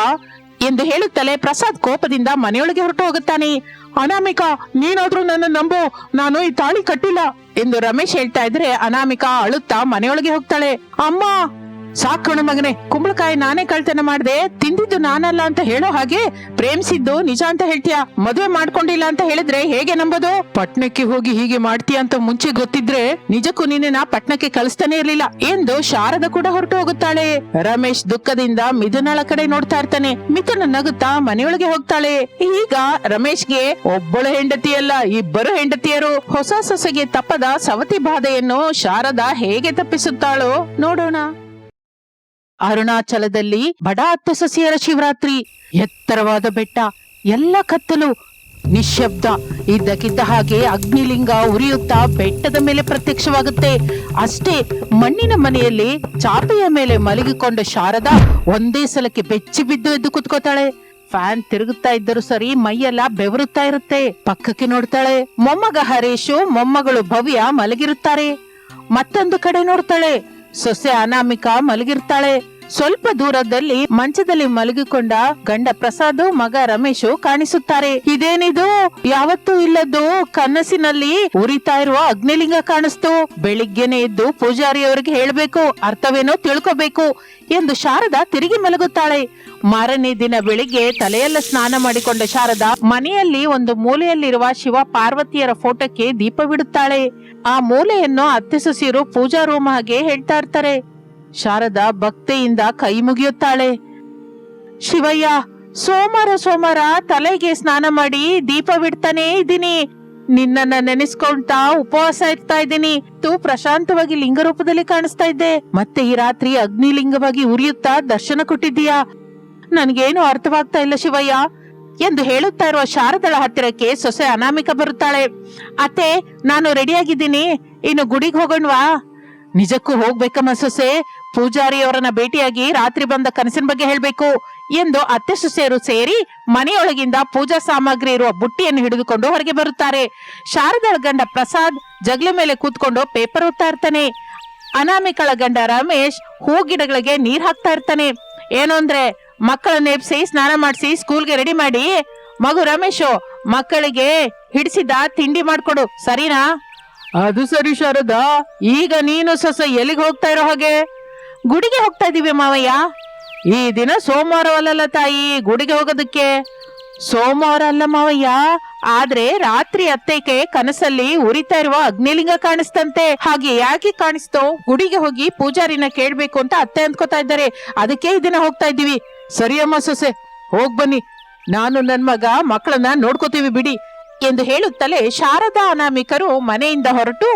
ಎಂದು ಹೇಳುತ್ತಲೇ ಪ್ರಸಾದ್ ಕೋಪದಿಂದ ಮನೆಯೊಳಗೆ ಹೊರಟು ಹೋಗುತ್ತಾನೆ ಅನಾಮಿಕಾ, ನೀನಾದ್ರೂ ನನ್ನ ನಂಬು, ನಾನು ಈ ತಾಳಿ ಕಟ್ಟಿಲ್ಲ ಎಂದು ರಮೇಶ್ ಹೇಳ್ತಾ ಇದ್ರೆ ಅನಾಮಿಕಾ ಅಳುತ್ತಾ ಮನೆಯೊಳಗೆ ಹೋಗ್ತಾಳೆ. ಅಮ್ಮ! ಸಾಕಣ ಮಗನೇ, ಕುಂಬಳಕಾಯಿ ನಾನೇ ಕಳ್ತನ ಮಾಡ್ದೆ, ತಿಂದಿದ್ದು ನಾನಲ್ಲ ಅಂತ ಹೇಳೋ ಹಾಗೆ ಪ್ರೇಮಿಸಿದ್ದು ನಿಜ ಅಂತ ಹೇಳ್ತೀಯ? ಮದುವೆ ಮಾಡ್ಕೊಂಡಿಲ್ಲ ಅಂತ ಹೇಳಿದ್ರೆ ಹೇಗೆ ನಂಬೋದು? ಪಟ್ಣಕ್ಕೆ ಹೋಗಿ ಹೀಗೆ ಮಾಡ್ತೀಯ ಅಂತ ಮುಂಚೆ ಗೊತ್ತಿದ್ರೆ ನಿಜಕ್ಕೂ ನಿನ್ನ ಪಟ್ಣಕ್ಕೆ ಕಳಿಸ್ತಾನೆ ಇರ್ಲಿಲ್ಲ. ಎಂದು ಶಾರದ ಕೂಡ ಹೊರಟು ಹೋಗುತ್ತಾಳೆ. ರಮೇಶ್ ದುಃಖದಿಂದ ಮಿಥುನಳ ಕಡೆ ನೋಡ್ತಾ ಇರ್ತಾನೆ. ಮಿಥುನ ನಗುತ್ತಾ ಮನೆಯೊಳಗೆ ಹೋಗ್ತಾಳೆ. ಈಗ ರಮೇಶ್ಗೆ ಒಬ್ಬಳು ಹೆಂಡತಿಯಲ್ಲ, ಇಬ್ಬರು ಹೆಂಡತಿಯರು. ಹೊಸ ಸೊಸೆಗೆ ತಪ್ಪದ ಸವತಿ ಬಾಧೆಯನ್ನು ಶಾರದಾ ಹೇಗೆ ತಪ್ಪಿಸುತ್ತಾಳೋ ನೋಡೋಣ. ಅರುಣಾಚಲದಲ್ಲಿ ಬಡ ಅತ್ತೆ ಸೊಸೆಯರ ಶಿವರಾತ್ರಿ. ಎತ್ತರವಾದ ಬೆಟ್ಟ, ಎಲ್ಲ ಕತ್ತಲು, ನಿಶ್ಶಬ್ದ. ಇದ್ದಕ್ಕಿದ್ದ ಹಾಗೆ ಅಗ್ನಿಲಿಂಗ ಉರಿಯುತ್ತಾ ಬೆಟ್ಟದ ಮೇಲೆ ಪ್ರತ್ಯಕ್ಷವಾಗುತ್ತೆ. ಅಷ್ಟೇ, ಮಣ್ಣಿನ ಮನೆಯಲ್ಲಿ ಚಾಪೆಯ ಮೇಲೆ ಮಲಗಿಕೊಂಡ ಶಾರದ ಒಂದೇ ಸಲಕ್ಕೆ ಬೆಚ್ಚಿ ಬಿದ್ದು ಎದ್ದು ಕುತ್ಕೋತಾಳೆ. ಫ್ಯಾನ್ ತಿರುಗುತ್ತಾ ಇದ್ದರೂ ಸರಿ ಮೈಯೆಲ್ಲ ಬೆವರುತ್ತಾ ಇರುತ್ತೆ. ಪಕ್ಕಕ್ಕೆ ನೋಡ್ತಾಳೆ, ಮೊಮ್ಮಗ ಹರೀಶು, ಮೊಮ್ಮಗಳು ಭವ್ಯ ಮಲಗಿರುತ್ತಾರೆ. ಮತ್ತೊಂದು ಕಡೆ ನೋಡ್ತಾಳೆ, ಸೊಸೆ ಅನಾಮಿಕಾ ಮಲಗಿರ್ತಾಳೆ. ಸ್ವಲ್ಪ ದೂರದಲ್ಲಿ ಮಂಚದಲ್ಲಿ ಮಲಗಿಕೊಂಡ ಗಂಡ ಪ್ರಸಾದ್, ಮಗ ರಮೇಶ್ ಕಾಣಿಸುತ್ತಾರೆ. ಇದೇನಿದು? ಯಾವತ್ತೂ ಇಲ್ಲದ್ದು ಕನಸಿನಲ್ಲಿ ಉರಿತಾ ಇರುವ ಅಗ್ನಿಲಿಂಗ ಕಾಣಿಸ್ತು. ಬೆಳಿಗ್ಗೆನೆ ಎದ್ದು ಪೂಜಾರಿಯವರಿಗೆ ಹೇಳಬೇಕು, ಅರ್ಥವೇನೋ ತಿಳ್ಕೋಬೇಕು ಎಂದು ಶಾರದಾ ತಿರುಗಿ ಮಲಗುತ್ತಾಳೆ. ಮಾರನೇ ದಿನ ಬೆಳಿಗ್ಗೆ ತಲೆಯೆಲ್ಲ ಸ್ನಾನ ಮಾಡಿಕೊಂಡ ಶಾರದಾ ಮನೆಯಲ್ಲಿ ಒಂದು ಮೂಲೆಯಲ್ಲಿರುವ ಶಿವ ಪಾರ್ವತಿಯರ ಫೋಟೋಕ್ಕೆ ದೀಪವಿಡುತ್ತಾಳೆ. ಆ ಮೂಲೆಯನ್ನು ಅತ್ತೆ ಸೊಸೆಯರು ಪೂಜಾ ರೂಮ್ ಹಾಗೆ ಹೇಳ್ತಾ ಇರ್ತಾರೆ. ಶಾರದಾ ಭಕ್ತಿಯಿಂದ ಕೈ ಮುಗಿಯುತ್ತಾಳೆ. ಶಿವಯ್ಯ, ಸೋಮವಾರ ಸೋಮವಾರ ತಲೆಗೆ ಸ್ನಾನ ಮಾಡಿ ದೀಪ ಬಿಡ್ತಾನೇ ಇದ್ದೀನಿ. ನಿನ್ನನ್ನ ನೆನೆಸ್ಕೊಳ್ತಾ ಉಪವಾಸ ಇರ್ತಾ ಇದ್ದೀನಿ. ತೂ ಪ್ರಶಾಂತವಾಗಿ ಲಿಂಗ ರೂಪದಲ್ಲಿ ಕಾಣಿಸ್ತಾ ಇದ್ದೆ. ಮತ್ತೆ ಈ ರಾತ್ರಿ ಅಗ್ನಿಲಿಂಗವಾಗಿ ಉರಿಯುತ್ತಾ ದರ್ಶನ ಕೊಟ್ಟಿದ್ದೀಯಾ? ನನ್ಗೇನು ಅರ್ಥವಾಗ್ತಾ ಇಲ್ಲ ಶಿವಯ್ಯ. ಎಂದು ಹೇಳುತ್ತಾ ಇರುವ ಶಾರದಳ ಹತ್ತಿರಕ್ಕೆ ಸೊಸೆ ಅನಾಮಿಕ ಬರುತ್ತಾಳೆ. ಅತ್ತೆ, ನಾನು ರೆಡಿಯಾಗಿದ್ದೀನಿ. ಇನ್ನು ಗುಡಿಗೆ ಹೋಗೋಣವಾ? ನಿಜಕ್ಕೂ ಹೋಗ್ಬೇಕಮ್ಮ ಸೊಸೆ. ಪೂಜಾರಿಯವರನ್ನ ಭೇಟಿಯಾಗಿ ರಾತ್ರಿ ಬಂದ ಕನಸಿನ ಬಗ್ಗೆ ಹೇಳ್ಬೇಕು. ಎಂದು ಅತ್ತೆ ಸೊಸೆಯರು ಸೇರಿ ಮನೆಯೊಳಗಿಂದ ಪೂಜಾ ಸಾಮಗ್ರಿ ಇರುವ ಬುಟ್ಟಿಯನ್ನು ಹಿಡಿದುಕೊಂಡು ಹೊರಗೆ ಬರುತ್ತಾರೆ. ಶಾರದಳ ಗಂಡ ಪ್ರಸಾದ್ ಜಗ್ಲಿ ಮೇಲೆ ಕೂತ್ಕೊಂಡು ಪೇಪರ್ ಓದ್ತಾ ಇರ್ತಾನೆ. ಅನಾಮಿಕಳ ಗಂಡ ರಮೇಶ್ ಹೂ ಗಿಡಗಳಿಗೆ ನೀರ್ ಹಾಕ್ತಾ ಇರ್ತಾನೆ. ಏನು ಅಂದ್ರೆ, ಮಕ್ಕಳನ್ನ ಎಬ್ಸಿ ಸ್ನಾನ ಮಾಡಿಸಿ ಸ್ಕೂಲ್ಗೆ ರೆಡಿ ಮಾಡಿ, ಮಗು ರಮೇಶು ಮಕ್ಕಳಿಗೆ ಹಿಡಿಸಿದ ತಿಂಡಿ ಮಾಡ್ಕೊಡು, ಸರಿನಾ? ಅದು ಸರಿ ಶಾರದಾ, ಈಗ ನೀನು ಸೊಸೆ ಎಲ್ಲಿಗೆ ಹೋಗ್ತಾ ಇರೋ ಹಾಗೆ? ಗುಡಿಗೆ ಹೋಗ್ತಾ ಇದೀವಿ ಮಾವಯ್ಯ. ಈ ದಿನ ಸೋಮವಾರವಲ್ಲ ತಾಯಿ, ಗುಡಿಗೆ ಹೋಗೋದಕ್ಕೆ? ಸೋಮವಾರ ಅಲ್ಲ ಮಾವಯ್ಯ. ಆದ್ರೆ ರಾತ್ರಿ ಅತ್ತೈಕೆ ಕನಸಲ್ಲಿ ಉರಿತಾ ಇರುವ ಅಗ್ನಿಲಿಂಗ ಕಾಣಿಸ್ತಂತೆ. ಹಾಗೆ ಯಾಕೆ ಕಾಣಿಸ್ತೋ? ಗುಡಿಗೆ ಹೋಗಿ ಪೂಜಾರಿನ ಕೇಳ್ಬೇಕು ಅಂತ ಅತ್ತೆ ಅಂದ್ಕೋತಾ ಇದ್ದಾರೆ. ಅದಕ್ಕೆ ಈ ದಿನ ಹೋಗ್ತಾ ಇದ್ದೀವಿ. ಸರಿಯಮ್ಮ ಸೊಸೆ, ಹೋಗ್ ಬನ್ನಿ. ನಾನು ನನ್ ಮಗ, ಮಕ್ಕಳನ್ನ ನೋಡ್ಕೋತೀವಿ ಬಿಡಿ. ಎಂದು ಹೇಳುತ್ತಲೇ ಶಾರದಾ ಅನಾಮಿಕರು ಮನೆಯಿಂದ ಹೊರಟು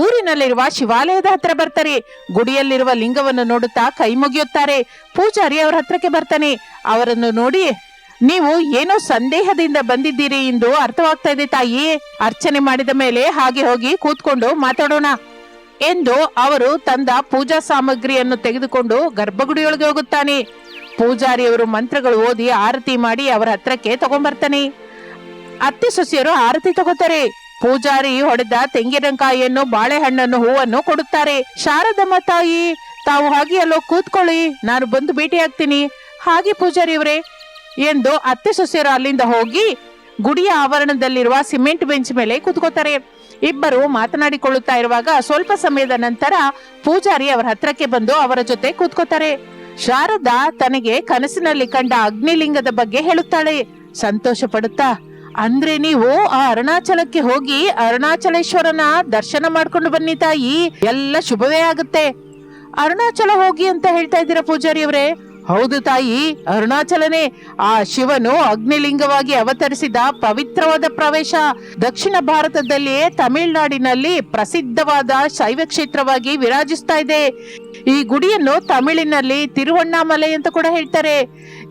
ಊರಿನಲ್ಲಿರುವ ಶಿವಾಲಯದ ಹತ್ರ ಬರ್ತಾರೆ. ಗುಡಿಯಲ್ಲಿರುವ ಲಿಂಗವನ್ನು ನೋಡುತ್ತಾ ಕೈ ಮುಗಿಯುತ್ತಾರೆ. ಪೂಜಾರಿ ಅವರ ಹತ್ರಕ್ಕೆ ಬರ್ತಾನೆ. ಅವರನ್ನು ನೋಡಿ, ನೀವು ಏನೋ ಸಂದೇಹದಿಂದ ಬಂದಿದ್ದೀರಿ ಎಂದು ಅರ್ಥವಾಗ್ತಾ ಇದೆ ತಾಯಿ. ಅರ್ಚನೆ ಮಾಡಿದ ಮೇಲೆ ಹಾಗೆ ಹೋಗಿ ಕೂತ್ಕೊಂಡು ಮಾತಾಡೋಣ ಎಂದು ಅವರು ತಂದ ಪೂಜಾ ಸಾಮಗ್ರಿಯನ್ನು ತೆಗೆದುಕೊಂಡು ಗರ್ಭಗುಡಿಯೊಳಗೆ ಹೋಗುತ್ತಾನೆ. ಪೂಜಾರಿಯವರು ಮಂತ್ರಗಳು ಓದಿ ಆರತಿ ಮಾಡಿ ಅವರ ಹತ್ರಕ್ಕೆ ತಗೊಂಡ್ಬರ್ತಾನೆ ಅತ್ತೆ ಸೊಸೆಯರು ಆರತಿ ತಗೋತಾರೆ. ಪೂಜಾರಿ ಹೊಡೆದ ತೆಂಗಿನಕಾಯಿಯನ್ನು ಬಾಳೆಹಣ್ಣನ್ನು ಹೂವನ್ನು ಕೊಡುತ್ತಾರೆ. ಶಾರದಮ್ಮ ತಾಯಿ ತಾವು ಹಾಗೆ ಅಲ್ಲೋ ಕೂತ್ಕೊಳ್ಳಿ, ನಾನು ಬಂದು ಭೇಟಿ ಆಗ್ತೀನಿ. ಹಾಗೆ ಪೂಜಾರಿಯವರೇ ಎಂದು ಅತ್ತೆ ಸೊಸೆಯರು ಅಲ್ಲಿಂದ ಹೋಗಿ ಗುಡಿಯ ಆವರಣದಲ್ಲಿರುವ ಸಿಮೆಂಟ್ ಬೆಂಚ್ ಮೇಲೆ ಕೂತ್ಕೋತಾರೆ ಇಬ್ಬರು ಮಾತನಾಡಿಕೊಳ್ಳುತ್ತಾ ಇರುವಾಗ ಸ್ವಲ್ಪ ಸಮಯದ ನಂತರ ಪೂಜಾರಿ ಅವರ ಹತ್ರಕ್ಕೆ ಬಂದು ಅವರ ಜೊತೆ ಕೂತ್ಕೋತಾರೆ ಶಾರದಾ ತನಗೆ ಕನಸಿನಲ್ಲಿ ಕಂಡ ಅಗ್ನಿಲಿಂಗದ ಬಗ್ಗೆ ಹೇಳುತ್ತಾಳೆ. ಸಂತೋಷ ಪಡುತ್ತಾ ಅಂದ್ರೆ ನೀವು ಆ ಅರುಣಾಚಲಕ್ಕೆ ಹೋಗಿ ಅರುಣಾಚಲೇಶ್ವರನ ದರ್ಶನ ಮಾಡ್ಕೊಂಡು ಬನ್ನಿ ತಾಯಿ. ಎಲ್ಲ ಶುಭವೇ ಆಗುತ್ತೆ. ಅರುಣಾಚಲ ಹೋಗಿ ಅಂತ ಹೇಳ್ತಾ ಇದ್ದೀರಾ ಪೂಜಾರಿ ಅವರೇ? ಹೌದು ತಾಯಿ, ಅರುಣಾಚಲನೇ. ಆ ಶಿವನು ಅಗ್ನಿಲಿಂಗವಾಗಿ ಅವತರಿಸಿದ ಪವಿತ್ರವಾದ ಪ್ರವೇಶ. ದಕ್ಷಿಣ ಭಾರತದಲ್ಲಿಯೇ ತಮಿಳುನಾಡಿನಲ್ಲಿ ಪ್ರಸಿದ್ಧವಾದ ಶೈವ ಕ್ಷೇತ್ರವಾಗಿ ವಿರಾಜಿಸ್ತಾ ಇದೆ. ಈ ಗುಡಿಯನ್ನು ತಮಿಳಿನಲ್ಲಿ ತಿರುವಣ್ಣಾಮಲೆ ಅಂತ ಕೂಡ ಹೇಳ್ತಾರೆ.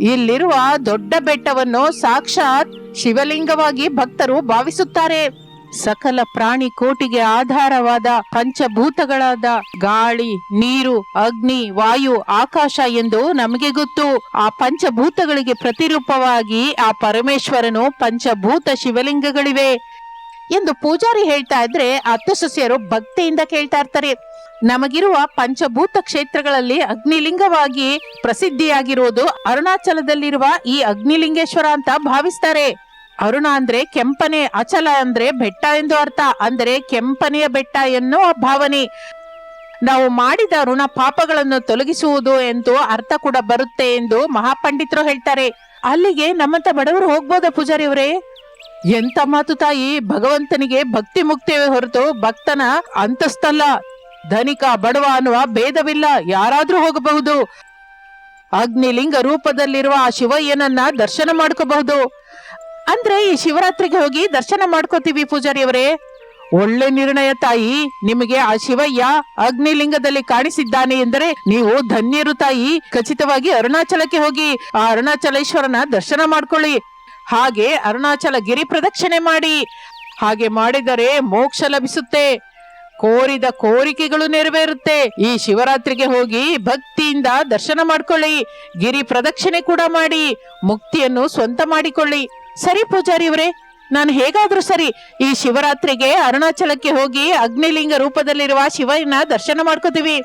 ಇಲ್ಲಿರುವ ದೊಡ್ಡ ಬೆಟ್ಟವನ್ನು ಸಾಕ್ಷಾತ್ ಶಿವಲಿಂಗವಾಗಿ ಭಕ್ತರು ಭಾವಿಸುತ್ತಾರೆ. ಸಕಲ ಪ್ರಾಣಿ ಕೋಟಿಗೆ ಆಧಾರವಾದ ಪಂಚಭೂತಗಳಾದ ಗಾಳಿ, ನೀರು, ಅಗ್ನಿ, ವಾಯು, ಆಕಾಶ ಎಂದು ನಮಗೆ ಗೊತ್ತು. ಆ ಪಂಚಭೂತಗಳಿಗೆ ಪ್ರತಿರೂಪವಾಗಿ ಆ ಪರಮೇಶ್ವರನು ಪಂಚಭೂತ ಶಿವಲಿಂಗಗಳಿವೆ ಎಂದು ಪೂಜಾರಿ ಹೇಳ್ತಾ ಇದ್ರೆ ಅತ್ತ ಸಸ್ಯರು ಭಕ್ತಿಯಿಂದ ಕೇಳ್ತಾ ಇರ್ತಾರೆ. ನಮಗಿರುವ ಪಂಚಭೂತ ಕ್ಷೇತ್ರಗಳಲ್ಲಿ ಅಗ್ನಿಲಿಂಗವಾಗಿ ಪ್ರಸಿದ್ಧಿಯಾಗಿರುವುದು ಅರುಣಾಚಲದಲ್ಲಿರುವ ಈ ಅಗ್ನಿಲಿಂಗೇಶ್ವರ ಅಂತ ಭಾವಿಸ್ತಾರೆ. ಅರುಣ ಅಂದ್ರೆ ಕೆಂಪನೆ, ಅಚಲ ಅಂದ್ರೆ ಬೆಟ್ಟ ಎಂದು ಅರ್ಥ. ಅಂದರೆ ಕೆಂಪನೆಯ ಬೆಟ್ಟ ಎನ್ನುವ ಭಾವನೆ. ನಾವು ಮಾಡಿದ ಋಣ ಪಾಪಗಳನ್ನು ತೊಲಗಿಸುವುದು ಎಂದು ಅರ್ಥ ಕೂಡ ಬರುತ್ತೆ ಎಂದು ಮಹಾಪಂಡಿತರು ಹೇಳ್ತಾರೆ. ಅಲ್ಲಿಗೆ ನಮ್ಮಂತ ಬಡವರು ಹೋಗ್ಬೋದ ಪೂಜಾರಿ ಅವರೇ? ಎಂತ ಮಾತು ತಾಯಿ, ಭಗವಂತನಿಗೆ ಭಕ್ತಿ ಮುಕ್ತಿ ಹೊರತು ಭಕ್ತನ ಅಂತಸ್ತಲ್ಲ ಧನಿಕ, ಬಡವ ಅನ್ನುವ ಭೇದವಿಲ್ಲ. ಯಾರಾದ್ರೂ ಹೋಗಬಹುದು. ಅಗ್ನಿಲಿಂಗ ರೂಪದಲ್ಲಿರುವ ಆ ಶಿವಯ್ಯನನ್ನ ದರ್ಶನ ಮಾಡ್ಕೋಬಹುದು. ಅಂದ್ರೆ ಈ ಶಿವರಾತ್ರಿಗೆ ಹೋಗಿ ದರ್ಶನ ಮಾಡ್ಕೋತೀವಿ ಪೂಜಾರಿಯವರೇ. ಒಳ್ಳೆ ನಿರ್ಣಯ ತಾಯಿ, ನಿಮಗೆ ಆ ಶಿವಯ್ಯ ಅಗ್ನಿಲಿಂಗದಲ್ಲಿ ಕಾಣಿಸಿದ್ದಾನೆ ಎಂದರೆ ನೀವು ಧನ್ಯರು ತಾಯಿ. ಖಚಿತವಾಗಿ ಅರುಣಾಚಲಕ್ಕೆ ಹೋಗಿ ಆ ಅರುಣಾಚಲೇಶ್ವರನ ದರ್ಶನ ಮಾಡ್ಕೊಳ್ಳಿ. ಹಾಗೆ ಅರುಣಾಚಲ ಗಿರಿ ಪ್ರದಕ್ಷಿಣೆ ಮಾಡಿ. ಹಾಗೆ ಮಾಡಿದರೆ ಮೋಕ್ಷ ಲಭಿಸುತ್ತೆ. ಕೋರಿದ ಕೋರಿಕೆಗಳು ನೆರವೇರುತ್ತೆ. ಈ ಶಿವರಾತ್ರಿಗೆ ಹೋಗಿ ಭಕ್ತಿಯಿಂದ ದರ್ಶನ ಮಾಡ್ಕೊಳ್ಳಿ. ಗಿರಿ ಪ್ರದಕ್ಷಿಣೆ ಕೂಡ ಮಾಡಿ. ಮುಕ್ತಿಯನ್ನು ಸ್ವಂತ ಮಾಡಿಕೊಳ್ಳಿ. ಸರಿ ಪೂಜಾರಿ ಅವರೇ, ನಾನು ಹೇಗಾದ್ರೂ ಸರಿ ಈ ಶಿವರಾತ್ರಿಗೆ ಅರುಣಾಚಲಕ್ಕೆ ಹೋಗಿ ಅಗ್ನಿಲಿಂಗ ರೂಪದಲ್ಲಿರುವ ಶಿವನ ದರ್ಶನ ಮಾಡ್ಕೋತೀವಿ.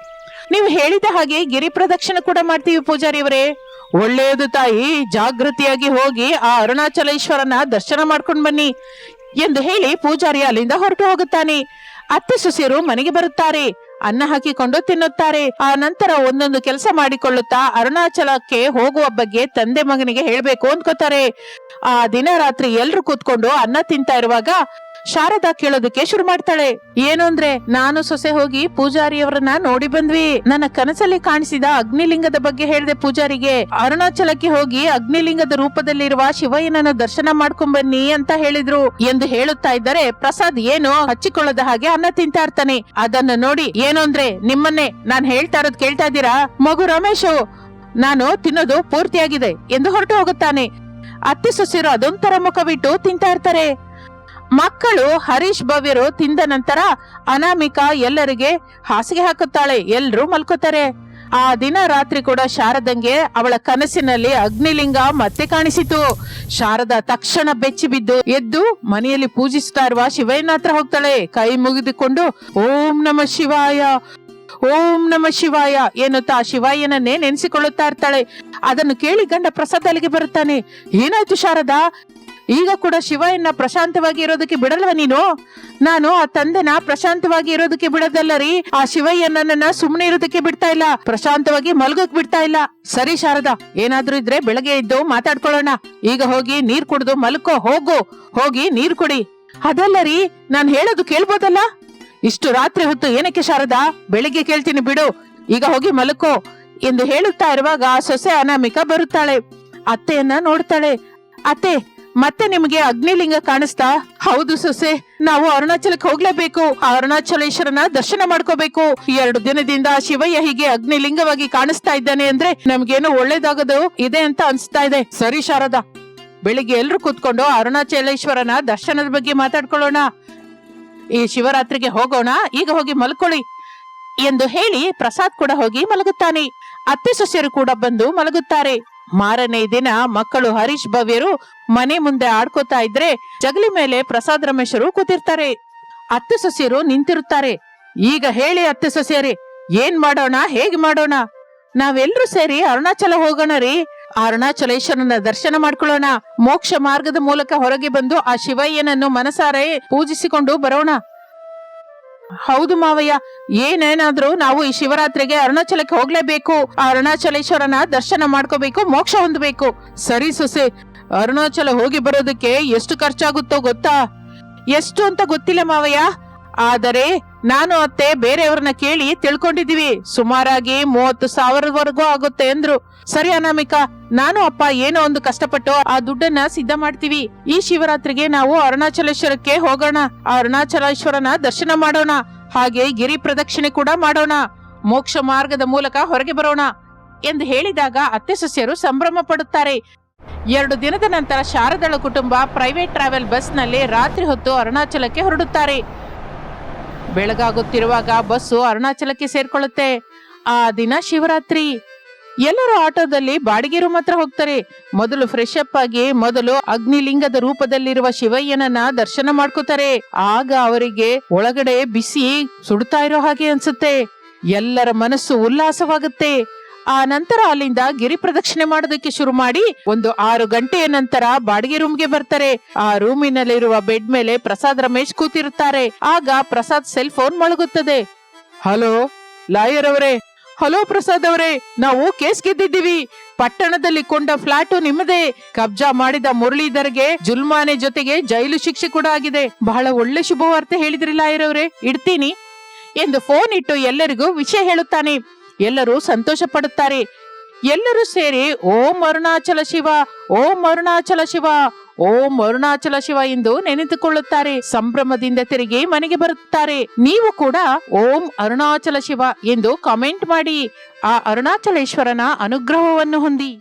ನೀವು ಹೇಳಿದ ಹಾಗೆ ಗಿರಿ ಪ್ರದಕ್ಷಿಣೆ ಕೂಡ ಮಾಡ್ತೀವಿ ಪೂಜಾರಿ ಅವರೇ. ಒಳ್ಳೆಯದು ತಾಯಿ, ಜಾಗೃತಿಯಾಗಿ ಹೋಗಿ ಆ ಅರುಣಾಚಲೇಶ್ವರನ ದರ್ಶನ ಮಾಡ್ಕೊಂಡು ಬನ್ನಿ. ಎಂದು ಹೇಳಿ ಪೂಜಾರಿ ಅಲ್ಲಿಂದ ಹೊರಟು ಹೋಗುತ್ತಾನೆ. ಅತ್ತೆ ಸೊಸೆಯರು ಮನೆಗೆ ಬರುತ್ತಾರೆ. ಅನ್ನ ಹಾಕಿಕೊಂಡು ತಿನ್ನುತ್ತಾರೆ. ಆ ನಂತರ ಒಂದೊಂದು ಕೆಲಸ ಮಾಡಿಕೊಳ್ಳುತ್ತಾ ಅರುಣಾಚಲಕ್ಕೆ ಹೋಗುವ ಬಗ್ಗೆ ತಂದೆ ಮಗನಿಗೆ ಹೇಳ್ಬೇಕು ಅಂದ್ಕೋತಾರೆ. ಆ ದಿನ ರಾತ್ರಿ ಎಲ್ರು ಕೂತ್ಕೊಂಡು ಅನ್ನ ತಿಂತಾ ಇರುವಾಗ ಶಾರದಾ ಕೇಳೋದಕ್ಕೆ ಶುರು ಮಾಡ್ತಾಳೆ. ಏನು ಅಂದ್ರೆ, ನಾನು ಸೊಸೆ ಹೋಗಿ ಪೂಜಾರಿಯವರನ್ನ ನೋಡಿ ಬಂದ್ವಿ. ನನ್ನ ಕನಸಲ್ಲಿ ಕಾಣಿಸಿದ ಅಗ್ನಿಲಿಂಗದ ಬಗ್ಗೆ ಹೇಳಿದೆ ಪೂಜಾರಿಗೆ. ಅರುಣಾಚಲಕ್ಕೆ ಹೋಗಿ ಅಗ್ನಿಲಿಂಗದ ರೂಪದಲ್ಲಿರುವ ಶಿವಯ್ಯನನ್ನು ದರ್ಶನ ಮಾಡ್ಕೊಂಡ್ ಬನ್ನಿ ಅಂತ ಹೇಳಿದ್ರು. ಎಂದು ಹೇಳುತ್ತಾ ಇದ್ದರೆ, ಪ್ರಸಾದ್ ಏನು ಹಚ್ಚಿಕೊಳ್ಳದ ಹಾಗೆ ಅನ್ನ ತಿಂತಾ ಇರ್ತಾನೆ ಅದನ್ನು ನೋಡಿ, ಏನು ಅಂದ್ರೆ, ನಿಮ್ಮನ್ನೇ ನಾನ್ ಹೇಳ್ತಾ ಇರೋದ್ ಕೇಳ್ತಾ ಇದ್ದೀರಾ? ಮಗು ರಮೇಶ್, ನಾನು ತಿನ್ನೋದು ಪೂರ್ತಿಯಾಗಿದೆ ಎಂದು ಹೊರಟು ಹೋಗುತ್ತಾನೆ. ಅತ್ತೆ ಸೊಸೆರು ಅದೊಂಥರ ಮುಖವಿಟ್ಟು ತಿಂತಾ ಇರ್ತಾರೆ ಮಕ್ಕಳು ಹರೀಶ್ ಭವ್ಯರು ತಿಂದ ನಂತರ ಅನಾಮಿಕಾ ಎಲ್ಲರಿಗೆ ಹಾಸಿಗೆ ಹಾಕುತ್ತಾಳೆ. ಎಲ್ರೂ ಮಲ್ಕೋತಾರೆ. ಆ ದಿನ ರಾತ್ರಿ ಕೂಡ ಶಾರದಂಗೆ ಅವಳ ಕನಸಿನಲ್ಲಿ ಅಗ್ನಿಲಿಂಗ ಮತ್ತೆ ಕಾಣಿಸಿತು. ಶಾರದಾ ತಕ್ಷಣ ಬೆಚ್ಚಿ ಬಿದ್ದು ಎದ್ದು ಮನೆಯಲ್ಲಿ ಪೂಜಿಸ್ತಾ ಇರುವ ಶಿವಯ್ಯನ ಹತ್ರ ಹೋಗ್ತಾಳೆ. ಕೈ ಮುಗಿದುಕೊಂಡು ಓಂ ನಮ ಶಿವಾಯ, ಓಂ ನಮ ಶಿವಾಯ ಎನ್ನುತ್ತಾ ಶಿವಯ್ಯನನ್ನೇ ನೆನೆಸಿಕೊಳ್ಳುತ್ತಾ ಇರ್ತಾಳೆ. ಅದನ್ನು ಕೇಳಿ ಗಂಡ ಪ್ರಸಾದ ಅಲ್ಲಿಗೆ ಬರುತ್ತಾನೆ. ಏನಾಯ್ತು ಶಾರದಾ? ಈಗ ಕೂಡ ಶಿವಯ್ಯನ ಪ್ರಶಾಂತವಾಗಿ ಇರೋದಕ್ಕೆ ಬಿಡಲ್ವ ನೀನು? ನಾನು ಆ ತಂದೆನ ಪ್ರಶಾಂತವಾಗಿ ಇರೋದಕ್ಕೆ ಬಿಡದಲ್ಲ ರೀ. ಆ ಶಿವಯ್ಯನನ್ನ ಸುಮ್ಮನೆ ಇರೋದಕ್ಕೆ ಬಿಡ್ತಾ ಇಲ್ಲ. ಪ್ರಶಾಂತವಾಗಿ ಮಲ್ಗೋಕ್ ಬಿಡ್ತಾ ಇಲ್ಲ. ಸರಿ ಶಾರದಾ, ಏನಾದ್ರೂ ಇದ್ರೆ ಬೆಳಗ್ಗೆ ಇದ್ದು ಮಾತಾಡ್ಕೊಳ್ಳೋಣ. ಈಗ ಹೋಗಿ ನೀರ್ ಕುಡ್ದು ಮಲ್ಕೋ, ಹೋಗು. ಹೋಗಿ ನೀರ್ ಕುಡಿ. ಅದಲ್ಲ ರೀ, ನಾನ್ ಹೇಳೋದು ಕೇಳ್ಬೋದಲ್ಲ? ಇಷ್ಟು ರಾತ್ರಿ ಹೊತ್ತು ಏನಕ್ಕೆ ಶಾರದಾ? ಬೆಳಿಗ್ಗೆ ಕೇಳ್ತೀನಿ ಬಿಡು. ಈಗ ಹೋಗಿ ಮಲಕೋ. ಎಂದು ಹೇಳುತ್ತಾ ಇರುವಾಗ ಸೊಸೆ ಅನಾಮಿಕ ಬರುತ್ತಾಳೆ. ಅತ್ತೆಯನ್ನ ನೋಡ್ತಾಳೆ. ಅತ್ತೆ ಮತ್ತೆ ನಿಮಗೆ ಅಗ್ನಿಲಿಂಗ ಕಾಣಿಸ್ತಾ? ಹೌದು ಸೊಸೆ. ನಾವು ಅರುಣಾಚಲಕ್ಕೆ ಹೋಗ್ಲೇಬೇಕು. ಅರುಣಾಚಲೇಶ್ವರನ ದರ್ಶನ ಮಾಡ್ಕೋಬೇಕು. ಎರಡು ದಿನದಿಂದ ಶಿವಯ್ಯ ಹೀಗೆ ಅಗ್ನಿಲಿಂಗವಾಗಿ ಕಾಣಿಸ್ತಾ ಇದ್ದಾನೆ ಅಂದ್ರೆ ನಮ್ಗೇನು ಒಳ್ಳೇದಾಗೋದು. ಇದೆ ಅಂತ ಅನ್ಸ್ತಾ ಇದೆ. ಸರಿ ಶಾರದಾ. ಬೆಳಿಗ್ಗೆ ಎಲ್ರು ಕೂತ್ಕೊಂಡು ಅರುಣಾಚಲೇಶ್ವರನ ದರ್ಶನದ ಬಗ್ಗೆ ಮಾತಾಡ್ಕೊಳ್ಳೋಣ. ಈ ಶಿವರಾತ್ರಿಗೆ ಹೋಗೋಣ. ಈಗ ಹೋಗಿ ಮಲ್ಕೊಳ್ಳಿ. ಎಂದು ಹೇಳಿ ಪ್ರಸಾದ್ ಕೂಡ ಹೋಗಿ ಮಲಗುತ್ತಾನೆ. ಅತ್ತೆ ಸೊಸೆಯರು ಕೂಡ ಬಂದು ಮಲಗುತ್ತಾರೆ. ಮಾರನೇ ದಿನ ಮಕ್ಕಳು ಹರೀಶ್ ಭವ್ಯರು ಮನೆ ಮುಂದೆ ಆಡ್ಕೋತಾ ಇದ್ರೆ ಜಗಲಿ ಮೇಲೆ ಪ್ರಸಾದ್ ರಮೇಶರು ಕೂತಿರ್ತಾರೆ. ಅತ್ತೆ ಸೊಸೆಯರು ನಿಂತಿರುತ್ತಾರೆ. ಈಗ ಹೇಳಿ ಅತ್ತೆ ಸೊಸಿಯರಿ, ಏನ್ ಮಾಡೋಣ, ಹೇಗ್ ಮಾಡೋಣ? ನಾವೆಲ್ಲರೂ ಸೇರಿ ಅರುಣಾಚಲ ಹೋಗೋಣ ರೀ. ಅರುಣಾಚಲೇಶ್ವರನ ದರ್ಶನ ಮಾಡ್ಕೊಳ್ಳೋಣ. ಮೋಕ್ಷ ಮಾರ್ಗದ ಮೂಲಕ ಹೊರಗೆ ಬಂದು ಆ ಶಿವಯ್ಯನನ್ನು ಮನಸಾರೆ ಪೂಜಿಸಿಕೊಂಡು ಬರೋಣ. ಹೌದು ಮಾವಯ್ಯ, ಏನೇನಾದ್ರೂ ನಾವು ಈ ಶಿವರಾತ್ರಿಗೆ ಅರುಣಾಚಲಕ್ಕೆ ಹೋಗ್ಲೇಬೇಕು. ಆ ಅರುಣಾಚಲೇಶ್ವರನ ದರ್ಶನ ಮಾಡ್ಕೋಬೇಕು, ಮೋಕ್ಷ ಹೊಂದಬೇಕು. ಸರಿ ಸೊಸೆ, ಅರುಣಾಚಲ ಹೋಗಿ ಬರೋದಕ್ಕೆ ಎಷ್ಟು ಖರ್ಚಾಗುತ್ತೋ ಗೊತ್ತಾ? ಎಷ್ಟು ಅಂತ ಗೊತ್ತಿಲ್ಲ ಮಾವಯ್ಯ. ಆದರೆ ನಾನು ಅತ್ತೆ ಬೇರೆಯವ್ರನ್ನ ಕೇಳಿ ತಿಳ್ಕೊಂಡಿದೀವಿ ಸುಮಾರಾಗಿ ಮೂವತ್ತು ಸಾವಿರದವರೆಗೂ ಆಗುತ್ತೆ ಅಂದ್ರು. ಸರಿ ಅನಾಮಿಕಾ, ನಾನು ಅಪ್ಪ ಏನೋ ಒಂದು ಕಷ್ಟಪಟ್ಟು ಆ ದುಡ್ಡನ್ನ ಸಿದ್ಧ ಮಾಡ್ತೀವಿ. ಈ ಶಿವರಾತ್ರಿಗೆ ನಾವು ಅರುಣಾಚಲೇಶ್ವರಕ್ಕೆ ಹೋಗೋಣ. ಆ ಅರುಣಾಚಲೇಶ್ವರನ ದರ್ಶನ ಮಾಡೋಣ. ಹಾಗೆ ಗಿರಿ ಪ್ರದಕ್ಷಿಣೆ ಕೂಡ ಮಾಡೋಣ. ಮೋಕ್ಷ ಮಾರ್ಗದ ಮೂಲಕ ಹೊರಗೆ ಬರೋಣ ಎಂದು ಹೇಳಿದಾಗ ಅತ್ತೆ ಸಸ್ಯರು ಸಂಭ್ರಮ ಪಡುತ್ತಾರೆ. ಎರಡು ದಿನದ ನಂತರ ಶಾರದಳ ಕುಟುಂಬ ಪ್ರೈವೇಟ್ ಟ್ರಾವೆಲ್ ಬಸ್ನಲ್ಲಿ ರಾತ್ರಿ ಹೊತ್ತು ಅರುಣಾಚಲಕ್ಕೆ ಹೊರಡುತ್ತಾರೆ. ಬೆಳಗಾಗುತ್ತಿರುವಾಗ ಬಸ್ಸು ಅರುಣಾಚಲಕ್ಕೆ ಸೇರ್ಕೊಳ್ಳುತ್ತೆ. ಆ ದಿನ ಶಿವರಾತ್ರಿ. ಎಲ್ಲರೂ ಆಟೋದಲ್ಲಿ ಬಾಡಿಗೆ ರೂಮ್ ಹತ್ರ ಹೋಗ್ತಾರೆ. ಮೊದಲು ಫ್ರೆಶ್ ಅಪ್ ಆಗಿ ಮೊದಲು ಅಗ್ನಿಲಿಂಗದ ರೂಪದಲ್ಲಿರುವ ಶಿವಯ್ಯನನ್ನ ದರ್ಶನ ಮಾಡ್ಕೋತಾರೆ. ಆಗ ಅವರಿಗೆ ಒಳಗಡೆ ಬಿಸಿ ಸುಡ್ತಾ ಇರೋ ಹಾಗೆ ಅನ್ಸುತ್ತೆ. ಎಲ್ಲರ ಮನಸ್ಸು ಉಲ್ಲಾಸವಾಗುತ್ತೆ. ಆ ನಂತರ ಅಲ್ಲಿಂದ ಗಿರಿ ಪ್ರದಕ್ಷಿಣೆ ಮಾಡೋದಕ್ಕೆ ಶುರು ಮಾಡಿ ಒಂದು ಆರು ಗಂಟೆಯ ನಂತರ ಬಾಡಿಗೆ ರೂಮ್ಗೆ ಬರ್ತಾರೆ. ಆ ರೂಮಿನಲ್ಲಿರುವ ಬೆಡ್ ಮೇಲೆ ಪ್ರಸಾದ್ ರಮೇಶ್ ಕೂತಿರುತ್ತಾರೆ. ಆಗ ಪ್ರಸಾದ್ ಸೆಲ್ ಫೋನ್ ಮೊಳಗುತ್ತದೆ ಹಲೋ ಲಾಯರ್ ಅವರೇ. ಹಲೋ ಪ್ರಸಾದ್ ಅವರೇ. ನಾವು ಕೇಸ್ ಗೆದ್ದಿದ್ದೀವಿ. ಪಟ್ಟಣದಲ್ಲಿ ಕೊಂಡ ಫ್ಲಾಟು ನಿಮ್ಮದೇ. ಕಬ್ಜಾ ಮಾಡಿದ ಮುರಳೀಧರ್ಗೆ ಜುಲ್ಮಾನೆ ಜೊತೆಗೆ ಜೈಲು ಶಿಕ್ಷೆ ಕೂಡ ಆಗಿದೆ. ಬಹಳ ಒಳ್ಳೆ ಶುಭವಾರ್ತೆ ಹೇಳಿದ್ರಿ ಲಾಯರ್ ಅವರೇ. ಇಡ್ತೀನಿ. ಎಂದು ಫೋನ್ ಇಟ್ಟು ಎಲ್ಲರಿಗೂ ವಿಷಯ ಹೇಳುತ್ತಾನೆ. ಎಲ್ಲರೂ ಸಂತೋಷ ಪಡುತ್ತಾರೆ ಎಲ್ಲರೂ ಸೇರಿ ಓಂ ಅರುಣಾಚಲ ಶಿವ, ಓಂ ಅರುಣಾಚಲ ಶಿವ, ಓಂ ಅರುಣಾಚಲ ಶಿವ ಎಂದು ನೆನೆದುಕೊಳ್ಳುತ್ತಾರೆ. ಸಂಭ್ರಮದಿಂದ ತಿರುಗಿ ಮನೆಗೆ ಬರುತ್ತಾರೆ. ನೀವು ಕೂಡ ಓಂ ಅರುಣಾಚಲ ಶಿವ ಎಂದು ಕಾಮೆಂಟ್ ಮಾಡಿ. ಆ ಅರುಣಾಚಲೇಶ್ವರನ ಅನುಗ್ರಹವನ್ನು ಹೊಂದಿ.